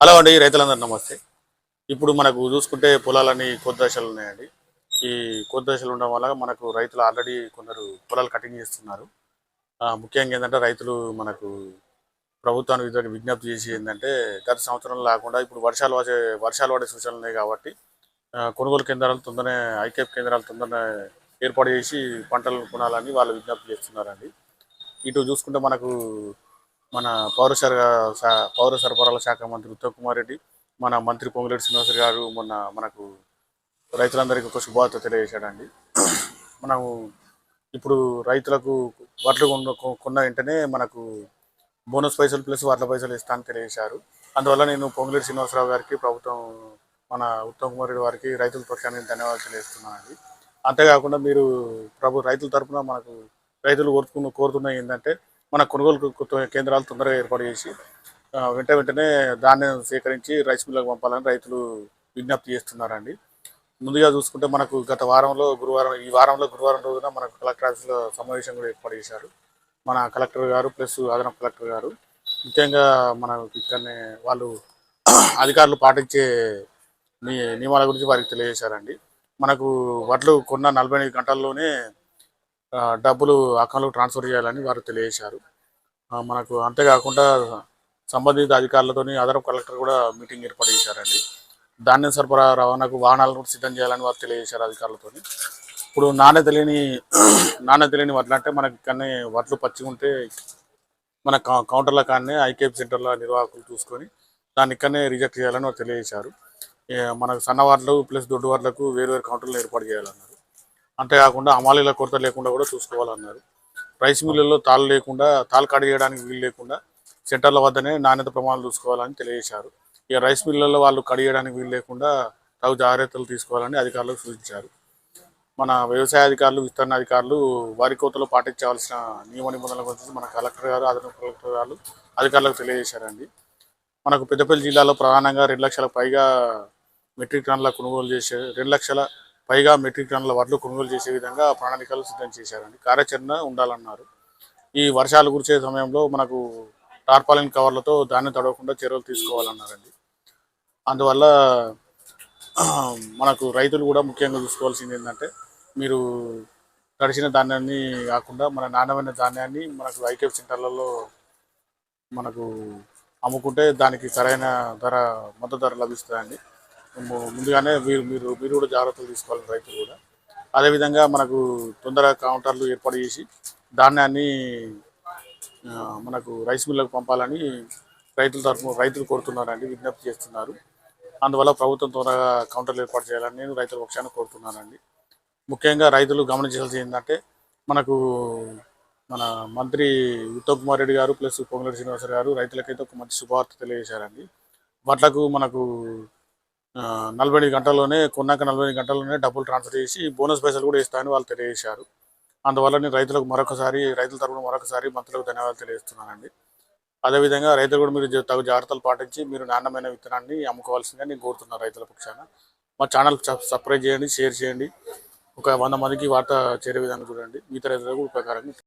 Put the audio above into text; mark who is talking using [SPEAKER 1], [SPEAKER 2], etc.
[SPEAKER 1] Hello అండి రైతులందరూ నమస్తే. ఇప్పుడు మనకు చూసుకుంటే పొలాలన్నీ కొద్ది దశలు ఉన్నాయండి. ఈ కొద్ది దశలు ఉండడం వల్ల మనకు రైతులు ఆల్రెడీ కొందరు పొలాలు కటింగ్ చేస్తున్నారు. ముఖ్యంగా ఏంటంటే రైతులు మనకు ప్రభుత్వానికి విధంగా విజ్ఞప్తి చేసి ఏంటంటే గత సంవత్సరం లేకుండా ఇప్పుడు వర్షాలు వచ్చే వర్షాలు పడే సూచనలు ఉన్నాయి కాబట్టి కొనుగోలు కేంద్రాలు తొందరనే ఐకేప్ కేంద్రాలు తొందరనే ఏర్పాటు చేసి పంటలు కొనాలని వాళ్ళు విజ్ఞప్తి చేస్తున్నారండి. ఇటు చూసుకుంటే మనకు మన పౌర సర పౌర సరఫరాల శాఖ మంత్రి ఉత్తమ్ కుమార్ రెడ్డి మన మంత్రి పొంగులేటి శ్రీనివాస గారు మొన్న మనకు రైతులందరికీ ఒక శుభార్త తెలియజేశాడండి. మనము ఇప్పుడు రైతులకు వడ్లు కొన్న వెంటనే మనకు బోనస్ పైసలు ప్లస్ వడ్ల పైసలు ఇస్తానని తెలియజేశారు. అందువల్ల నేను పొంగులేటి శ్రీనివాసరావు గారికి ప్రభుత్వం మన ఉత్తమ్ కుమార్ రెడ్డి వారికి రైతుల పక్షాన్ని ధన్యవాదాలు తెలియజేస్తున్నానండి. అంతేకాకుండా మీరు ప్రభు రైతుల తరపున మనకు రైతులు కోరుకున్న కోరుతున్న ఏంటంటే మన కొనుగోలు కేంద్రాలు తొందరగా ఏర్పాటు చేసి వెంట వెంటనే ధాన్యం సేకరించి రైస్ మిల్లకు పంపాలని రైతులు విజ్ఞప్తి చేస్తున్నారండి. ముందుగా చూసుకుంటే మనకు గత వారంలో గురువారం ఈ వారంలో గురువారం రోజున మనకు కలెక్టర్ ఆఫీస్లో సమావేశం కూడా ఏర్పాటు చేశారు. మన కలెక్టర్ గారు ప్లస్ అదనపు కలెక్టర్ గారు ముఖ్యంగా మనకు ఇక్కడనే వాళ్ళు అధికారులు పాటించే నియమాల గురించి వారికి తెలియజేశారండి. మనకు వడ్లు కొన్న నలభై గంటల్లోనే డబ్బులు అకౌంట్లకు ట్రాన్స్ఫర్ చేయాలని వారు తెలియజేశారు. మనకు అంతేకాకుండా సంబంధిత అధికారులతోని అదనపు కలెక్టర్ కూడా మీటింగ్ ఏర్పాటు చేశారండి. ధాన్యం సరఫరా రవాణాకు వాహనాలను కూడా సిద్ధం చేయాలని వారు తెలియజేశారు అధికారులతోని. ఇప్పుడు నాణ్యత లేని నాణ్యత లేని వడ్లు అంటే మనకి ఇక్కడనే వడ్లు పచ్చిగుంటే మన కౌంటర్ల కానీ ఐకేఎఫ్ సెంటర్ల నిర్వాహకులు చూసుకొని దాన్ని ఇక్కడనే రిజెక్ట్ చేయాలని వారు తెలియజేశారు. మనకు సన్న వడ్లు ప్లస్ దొడ్డు వార్డులకు వేరు వేరు కౌంటర్లు ఏర్పాటు చేయాలన్నారు. అంతేకాకుండా అమాలీల కొరత లేకుండా కూడా చూసుకోవాలన్నారు. రైస్ మిల్లుల్లో తాళ్ళు లేకుండా తాళ్ళు కట్ చేయడానికి వీలు లేకుండా సెంటర్ల వద్దనే నాణ్యత ప్రమాణాలు చూసుకోవాలని తెలియజేశారు. ఇక రైస్ మిల్లుల్లో వాళ్ళు కడియడానికి వీలు లేకుండా తగు జాగ్రత్తలు తీసుకోవాలని అధికారులకు సూచించారు. మన వ్యవసాయ అధికారులు విస్తరణ అధికారులు వారి కోతలో పాటించవలసిన నియమ నిబంధనల గురించి మన కలెక్టర్ గారు అదనపు కలెక్టర్ గారు అధికారులకు తెలియజేశారండి. మనకు పెద్దపల్లి జిల్లాలో ప్రధానంగా రెండు లక్షల పైగా మెట్రిక్ టన్నుల కొనుగోలు చేసే రెండు లక్షల పైగా మెట్రిక్ టన్నుల వడ్లు కొనుగోలు చేసే విధంగా ప్రణాళికలు సిద్ధం చేశారండి. కార్యాచరణ ఉండాలన్నారు. ఈ వర్షాలు కురిసే సమయంలో మనకు టార్పాలిన్ కవర్లతో ధాన్యం తడవకుండా చర్యలు తీసుకోవాలన్నారండి. అందువల్ల మనకు రైతులు కూడా ముఖ్యంగా చూసుకోవాల్సింది ఏంటంటే మీరు తడిసిన ధాన్యాన్ని కాకుండా మన నాణ్యమైన ధాన్యాన్ని మనకు ఐకేఫ్ సెంటర్లలో మనకు అమ్ముకుంటే దానికి సరైన ధర మద్దతు ధర లభిస్తుందండి. ముందుగానే మీరు మీరు మీరు కూడా జాగ్రత్తలు తీసుకోవాలి రైతులు కూడా. అదేవిధంగా మనకు తొందరగా కౌంటర్లు ఏర్పాటు చేసి ధాన్యాన్ని మనకు రైస్ మిల్లకు పంపాలని రైతుల తరఫున రైతులు కోరుతున్నారండి విజ్ఞప్తి చేస్తున్నారు. అందువల్ల ప్రభుత్వం త్వరగా కౌంటర్లు ఏర్పాటు చేయాలని నేను రైతుల పక్షాన్ని కోరుతున్నానండి. ముఖ్యంగా రైతులు గమనించాల్సింది ఏంటంటే మనకు మన మంత్రి ఉత్తమ్ కుమార్ రెడ్డి గారు ప్లస్ పొంగులేటి శ్రీనివాసరావు గారు రైతులకైతే ఒక మంచి శుభవార్త తెలియజేశారండి. వాట్లకు మనకు నలభై ఐదు గంటల్లోనే కొన్నాక నలభై ఐదు గంటల్లోనే డబ్బులు ట్రాన్స్ఫర్ చేసి బోనస్ పైసలు కూడా ఇస్తాయని వాళ్ళు తెలియజేశారు. అందువల్ల నేను రైతులకు మరొకసారి రైతుల తరపున మరొకసారి మంత్రులకు ధన్యవాదాలు తెలియజేస్తున్నానండి. అదేవిధంగా రైతులు కూడా మీరు తగు జాగ్రత్తలు పాటించి మీరు నాణ్యమైన విత్తనాన్ని అమ్ముకోవాల్సిందిగా నేను కోరుతున్నాను రైతుల పక్షాన. మా ఛానల్ సబ్స్క్రైబ్ చేయండి షేర్ చేయండి. ఒక వంద మందికి వార్త చేరే విధంగా చూడండి. మిగతా రైతులకు ఉపయోగకరంగా